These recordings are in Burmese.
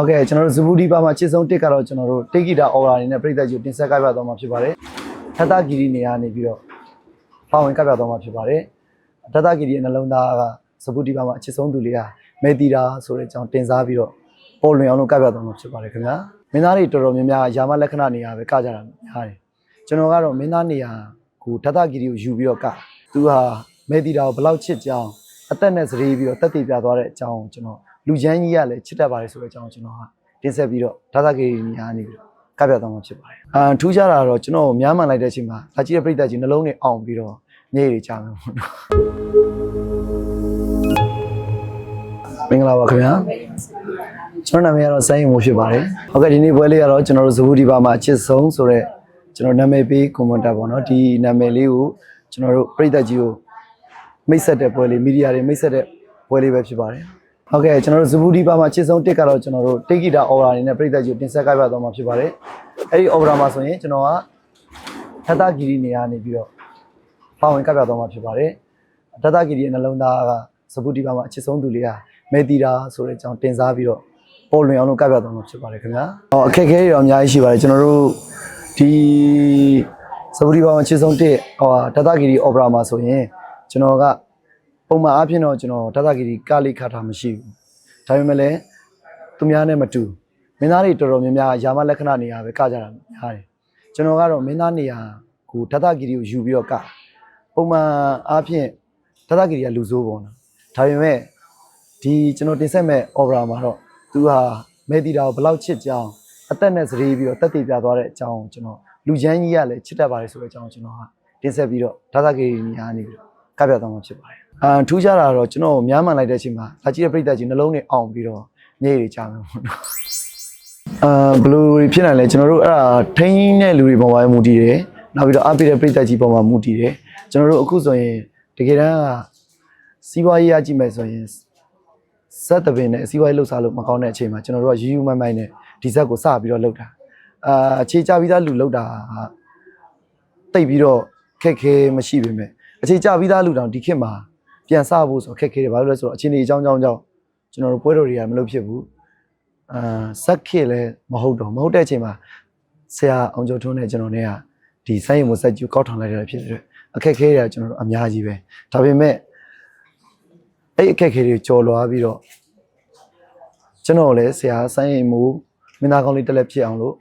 ဟုတ်ကဲ့ကျွန်တော်တို့ဇဘူဒီပါမှာချစ်ဆုံးတစ်ကတော့ကျွန်တော်တို့တေဂီတာအော်ရာအနေနဲ့ပြည်သက်ကြီးကိုတင်ဆက်ကြပြသွားမှာဖြစ်ပါတယ်ထသဂီရီနေရာနေပြီးတော့ပါဝင်ကြပြသွားမှာဖြစ်ပါတယ်ထသဂီရီရဲ့နှလုံးသားကဇဘူဒီပါမှာအချစ်ဆုံးသူလေးကမေတီတာဆိုတဲ့အကြောင်းတင်စားပြီးတော့ပေါ်လွင်အောင်လုပ်ကြပြသွားမှာဖြစ်ပါတယ်ခင်ဗျာမင်းသားတွေတော်တော်များများယာမလက္ခဏာနေရာပဲကကြတာများတယ်ကျွန်တော်ကတော့မင်းသားနေရာကိုထသဂီရီကိုယူပြီးတော့ကသူဟာမေတီတာကိုဘယ်လောက်ချစ်ကြောင်းအသက်နဲ့စရေးပြီးတော့တက်တည်ပြသွားတဲ့အကြောင်းကိုကျွန်တော် လူချမ်းကြီးကလည်းချစ်တတ်ပါတယ်ဆိုတဲ့အကြောင်းကျွန်တော်ဟာတင်ဆက်ပြီးတော့ဒါသကေရီနေရာနေပြီးတော့ကပြသွားမှာဖြစ်ပါတယ်။အာထူးခြားတာတော့ကျွန်တော်များမှန်လိုက်တဲ့အချိန်မှာဒါကြည့်တဲ့ပြိတ္တကြီးနှလုံးနဲ့အောင်ပြီးတော့မြေတွေကြာမယ်ပေါ့နော်။မင်္ဂလာပါခင်ဗျာ။ကျွန်တော်နာမည်ကတော့ဆိုင်းရင်မို့ဖြစ်ပါတယ်။ဟုတ်ကဲ့ဒီနေ့ပွဲလေးကတော့ကျွန်တော်တို့ဇဘူဒီပါမှာအချစ်ဆုံးဆိုတော့ကျွန်တော်နာမည်ပေးကွန်မန့်တာပေါ့နော်ဒီနာမည်လေးကိုကျွန်တော်တို့ပြိတ္တကြီးကိုမိတ်ဆက်တဲ့ပွဲလေးမီဒီယာတွေမိတ်ဆက်တဲ့ပွဲလေးပဲဖြစ်ပါတယ်။ ဟုတ်ကဲ့ကျွန်တော်တို့ဇဘူဒီပါမှာချစ်ဆုံးတစ်ကတော့ကျွန်တော်တို့တေဂီတာအော်ရာအနေနဲ့ပြည်သက်ကြီးကိုတင်ဆက်ကြပြသွားမှာဖြစ်ပါတယ်။အဲဒီအော်ရာမှာဆိုရင်ကျွန်တော်ကထသဂီရီနေရာနေပြီးတော့ပါဝင်ကြပြသွားမှာဖြစ်ပါတယ်။ထသဂီရီရဲ့နှလုံးသားကဇဘူဒီပါမှာအချစ်ဆုံးသူလေးကမေတီတာဆိုတဲ့အကြောင်းတင်စားပြီးတော့ပေါ်လွင်အောင်လုပ်ကြပြသွားမှာဖြစ်ပါတယ်ခင်ဗျာ။ဟောအခက်အခဲတွေတော့အများကြီးရှိပါတယ်ကျွန်တော်တို့ဒီဇဘူဒီပါမှာချစ်ဆုံးတစ်ဟောထသဂီရီအော်ရာမှာဆိုရင်ကျွန်တော်က ပုံမှန်အားဖြင့်တော့ကျွန်တော်တသဂီရီကလိခါတာမရှိဘူးဒါပေမဲ့လည်းသူများနဲ့မတူမင်းသားတွေတော်တော်များများယာမလက္ခဏာနေရာပဲကကြတာများတယ်ကျွန်တော်ကတော့မင်းသားနေရာကိုတသဂီရီကိုယူပြီးတော့ကပုံမှန်အားဖြင့်တသဂီရီကလူဆိုးပေါ့နော်ဒါပေမဲ့ဒီကျွန်တော်တင်ဆက်မဲ့ opera မှာတော့သူဟာမေတီတာကိုဘယ်လောက်ချစ်ကြောင်းအသက်နဲ့စရေးပြီးတော့တက်တည်ပြသွားတဲ့အကြောင်းကိုကျွန်တော်လူချမ်းကြီးကလည်းချစ်တတ်ပါတယ်ဆိုတဲ့အကြောင်းကိုကျွန်တော်ဟာတင်ဆက်ပြီးတော့တသဂီရီနေရာနေပြီးတော့ ကပြသွားမှာဖြစ်ပါတယ်။အာထူးခြားတာတော့ကျွန်တော်များမှန်လိုက်တဲ့အချိန်မှာဒါကြည့်တဲ့ပြိတ္တကြီးနှလုံးနဲ့အောင်ပြီးတော့မြေတွေကြာမယ်ပေါ့နော်။အာဘလူတွေဖြစ်နိုင်လဲကျွန်တော်တို့အဲ့ဒါထိန်းတဲ့လူတွေပေါ်မှာမူတည်တယ်။နောက်ပြီးတော့အပိတဲ့ပြိတ္တကြီးပေါ်မှာမူတည်တယ်။ကျွန်တော်တို့အခုဆိုရင်တကယ်တမ်းကစီးပွားရေးရကြည့်မယ်ဆိုရင်ဇက်တပင်နဲ့စီးပွားရေးလှုပ်ရှားလို့မကောင်းတဲ့အချိန်မှာကျွန်တော်တို့ကယူယူမိုင်းမိုင်းနဲ့ဒီဇက်ကိုစပြီးတော့လှုပ်တာ။အာအခြေချပြီးသားလူလှုပ်တာဟာတိတ်ပြီးတော့ခက်ခဲမရှိပေမဲ့ အခြေကျပြီးသားလူတောင်ဒီခေတ်မှာပြန်စဖို့ဆိုခက်ခဲတယ်ဘာလို့လဲဆိုတော့အချင်းကြီးအကြောင်းကြောင်းကြောင့်ကျွန်တော်တို့ပွဲတော်တွေကမလုပ်ဖြစ်ဘူးအာဇက်ခေတ်လည်းမဟုတ်တော့မဟုတ်တဲ့အချိန်မှာဆရာအောင်ကျော်ထွန်းနဲ့ကျွန်တော်နဲ့ကဒီဆိုင်းရုံမဆက်ကျူကောက်ထောင်လိုက်ရတာဖြစ်တဲ့အခက်ခဲတွေကကျွန်တော်တို့အများကြီးပဲဒါပေမဲ့အဲ့အခက်ခဲတွေကြော်လွားပြီးတော့ကျွန်တော်လည်းဆရာဆိုင်းရုံမူမင်းသားကောင်းလေးတက်လက်ဖြစ်အောင်လို့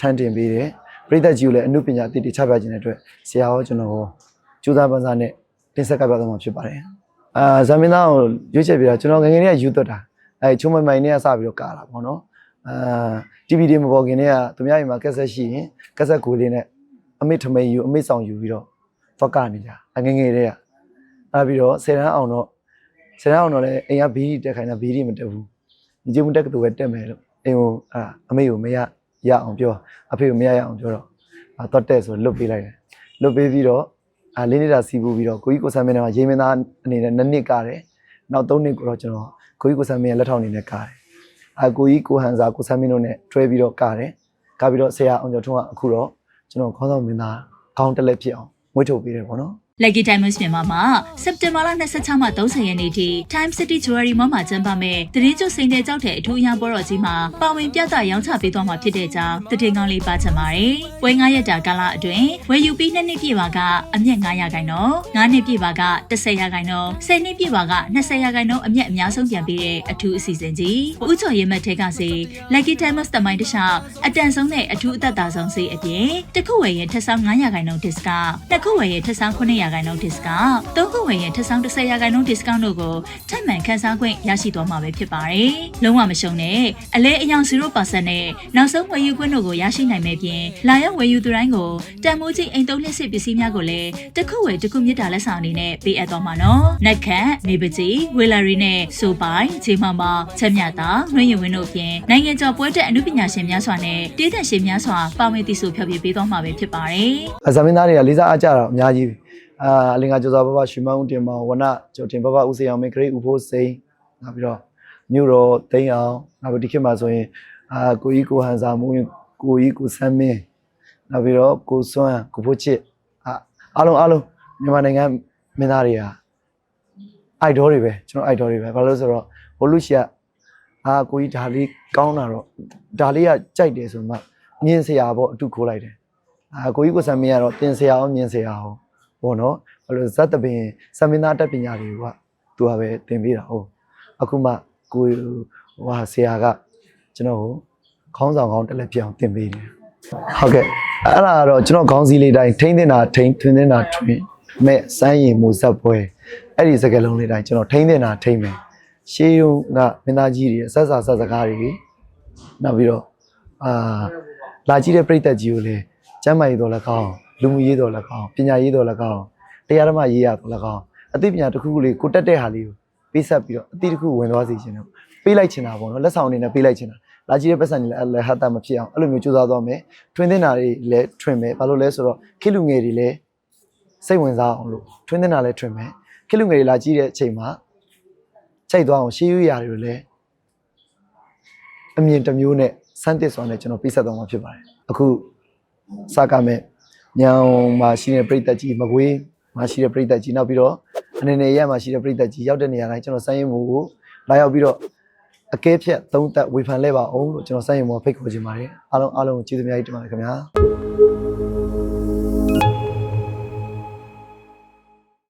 ထန်တင်ပေးတယ်ပြိသက်ကြီးကိုလည်းအမှုပညာအသိတိချပြခြင်းတဲ့အတွက်ဆရာရောကျွန်တော်ရော ကျူးသားပန်းစားနဲ့တင်ဆက်ကပြသွားမှာဖြစ်ပါတယ်။အာဇမင်းသားကိုရွေးချယ်ပြတာကျွန်တော်ငယ်ငယ်လေးကယူသွတ်တာအဲချုံမိုင်မိုင်နဲ့ကစပြီးတော့ကားတာပေါ့နော်။အာ TV တွေမပေါ်ခင်တည်းကသူများအိမ်မှာကက်ဆက်ရှိရင်ကက်ဆက်ကိုလေးနဲ့အမိထမိန်ယူအမိဆောင်ယူပြီးတော့တော့ကနေကြအငယ်ငယ်လေးကအဲပြီးတော့ဆယ်တန်းအောင်တော့ဆယ်တန်းအောင်တော့လည်းအိမ်ကဘီးတက်ခိုင်းတာဘီးတွေမတက်ဘူး။ညီချင်းမတက်ကတူပဲတက်မယ်လို့အိမ်ကိုအာအမေကိုမရရအောင်ပြောအဖေကိုမရရအောင်ပြောတော့အာတော့တက်ဆိုလွတ်ပေးလိုက်တယ်။လွတ်ပေးပြီးတော့ အာလေးနေတာစီးပူပြီးတော့ကိုကြီးကိုဆမ်းမင်းနဲ့ရေမင်းသားအနေနဲ့နှစ်နှစ်ကားတယ်နောက်သုံးနှစ်ကိုတော့ကျွန်တော်ကိုကြီးကိုဆမ်းမင်းရဲ့လက်ထောက်အနေနဲ့ကားတယ်အာကိုကြီးကိုဟန်စာကိုဆမ်းမင်းတို့နဲ့တွဲပြီးတော့ကားတယ်ကားပြီးတော့ဆရာအောင်ကျော်ထွန်းကအခုတော့ကျွန်တော်ခေါင်းဆောင်မင်းသားခေါင်းတက်လက်ဖြစ်အောင်မွေးထုတ်ပေးတယ်ပေါ့နော် Lucky Diamonds မြန်မာမှာစက်တင်ဘာလ26မှ30ရက်နေ့ထိ Time City Jewelry Mall မှာကျင်းပမဲ့တရင်ကျွစိန်တဲ့ကြောက်တဲ့အထူးအရာပွဲတော်ကြီးမှာပါဝင်ပြသရောင်းချပေးသွားမှာဖြစ်တဲ့ကြောင်းတည်ငောင်းလေးပါချင်ပါတယ်။ပွဲ9ရက်တာကာလအတွင်းဝယ်ယူပြီး2နှစ်ပြည့်ပါကအမျက်900ခိုင်နှုန်း9နှစ်ပြည့်ပါက10ရာခိုင်နှုန်း10နှစ်ပြည့်ပါက20ရာခိုင်နှုန်းအမျက်အများဆုံးပြန်ပေးတဲ့အထူးအစီအစဉ်ကြီး။ဦးချော်ရဲမက်ထဲကစေ Lucky Diamonds တမိုင်းတစ်လျှောက်အတန်ဆုံးနဲ့အထူးအသက်သာဆုံးစေအပြင်တစ်ခုဝယ်ရင်ထက်ဆောင်900ခိုင်နှုန်း discount နှစ်ခုဝယ်ရင်ထက်ဆောင်900ခိုင်နှုန်း discount သုံးခုဝယ်ရင်ထက်ဆောင်10ရာခိုင်နှုန်း discount တို့ကိုထပ်မံခန်းစားခွင့်ရရှိသွားမှာပဲဖြစ်ပါတယ်။လုံးဝမရှုံနဲ့အလဲအယောင်0%နဲ့နောက်ဆုံးဝယ်ယူခွင့်တို့ကိုရရှိနိုင်မဲ့ပြင်လာရောက်ဝယ်ယူသူတိုင်းကိုတန်မိုးကြီးအိမ်သုံးလျှစ်ပစ္စည်းများကိုလည်းတစ်ခုဝယ်တစ်ခုမြစ်တာလက်ဆောင်အနေနဲ့ပေးအပ်သွားမှာနော်။နက်ခတ်နေပကြီးဝေလာရီနဲ့ဆိုပိုင်ဂျေမမချက်မြတာနှွှဲရင်ဝင်းတို့ပြင်နိုင်ငံကျော်ပွဲတက်အမှုပညာရှင်များစွာနဲ့တည်သက်ရှင်များစွာပါဝင်တည်ဆိုဖျော်ဖြေပေးသွားမှာပဲဖြစ်ပါတယ်။အဇမင်းသားတွေကလေးစားအားကြတာအများကြီးပဲ အာအလင်္ကာကျော်စွာဘဘရွှေမောင်းတင်မောင်ဝနကျော်တင်ဘဘဦးစေအောင်မင်းဂရိတ်ဦးဖို့စိန်နောက်ပြီးတော့မြို့တော်တိန်အောင်နောက်ပြီးဒီခေတ်မှာဆိုရင်အာကိုကြီးကိုဟန်စာမူရင်ကိုကြီးကိုဆမ်းမင်းနောက်ပြီးတော့ကိုစွမ်းကိုဖို့ချစ်အာအားလုံးအားလုံးမြန်မာနိုင်ငံမင်းသားတွေကအိုက်ဒေါ်တွေပဲကျွန်တော်အိုက်ဒေါ်တွေပဲဘာလို့လဲဆိုတော့ဘိုလူရှိကအာကိုကြီးဒါလေးကောင်းတာတော့ဒါလေးကကြိုက်တယ်ဆိုမှမြင်စရာပေါ့အတူခိုးလိုက်တယ်အာကိုကြီးကိုစံမင်းကတော့တင်စရာအောင်မြင်စရာအောင် ပေါ့နော်ဘာလို့ဇတ်တပင်စံမင်းသားတက်ပညာတွေကသူကပဲတင်ပေးတာဟုတ်အခုမှကိုဟိုဟာဆရာကကျွန်တော်ကိုခေါင်းဆောင်ကောင်းတက်လက်ပြအောင်တင်ပေးတယ်ဟုတ်ကဲ့အဲ့ဒါကတော့ကျွန်တော်ခေါင်းစည်းလေးတိုင်းထိမ့်တင်တာထိမ့်ထွင်တင်တာထွင်မဲ့စမ်းရင်မူဇက်ပွဲအဲ့ဒီစကားလုံးလေးတိုင်းကျွန်တော်ထိမ့်တင်တာထိမ့်မယ်ရှေးရုံကမင်းသားကြီးတွေဆက်စာဆက်စကားတွေနောက်ပြီးတော့အာလာကြည့်တဲ့ပြိတ္တကြီးကိုလည်းကျမ်းမာရေးတော်လည်းကောင်း လူမှုရေးတော်လည်းကောင်းပညာရေးတော်လည်းကောင်းတရားဓမ္မရေးရတော်လည်းကောင်းအသိပညာတစ်ခုခုလေးကိုတက်တဲ့ဟာလေးကိုပေးဆက်ပြီးတော့အသိတစ်ခုဝင်သွားစေချင်တယ်ပေးလိုက်ချင်တာပေါ့နော်လက်ဆောင်အနေနဲ့ပေးလိုက်ချင်တာလာကြည့်တဲ့ပတ်စံတွေလည်းလည်းဟာတာမဖြစ်အောင်အဲ့လိုမျိုးကြိုးစားသွားမယ်ထွင်းတင်တာတွေလည်းထွင်မယ်ဘာလို့လဲဆိုတော့ခေတ်လူငယ်တွေလည်းစိတ်ဝင်စားအောင်လို့ထွင်းတင်တာလည်းထွင်မယ်ခေတ်လူငယ်တွေလာကြည့်တဲ့အချိန်မှာချိန်သွားအောင်ရှေးရွရာတွေကိုလည်းအမြင်တစ်မျိုးနဲ့စမ်းသစ်စွာနဲ့ကျွန်တော်ပြဆက်သွားမှာဖြစ်ပါတယ်အခုစကားမဲ့ ညောင်မှာရှိတဲ့ပြည်သက်ကြီးမကွေးမှာရှိတဲ့ပြည်သက်ကြီးနောက်ပြီးတော့အနေနဲ့ရက်မှာရှိတဲ့ပြည်သက်ကြီးရောက်တဲ့နေရာတိုင်းကျွန်တော်စမ်းရင်မှုကိုလာရောက်ပြီးတော့အကဲဖြတ်သုံးသက်ဝေဖန်လဲပါအောင်လို့ကျွန်တော်စမ်းရင်မှုဖိတ်ခေါ်ချင်ပါတယ်အားလုံးအားလုံးကိုကျေးဇူးများကြီးတင်ပါတယ်ခင်ဗျာ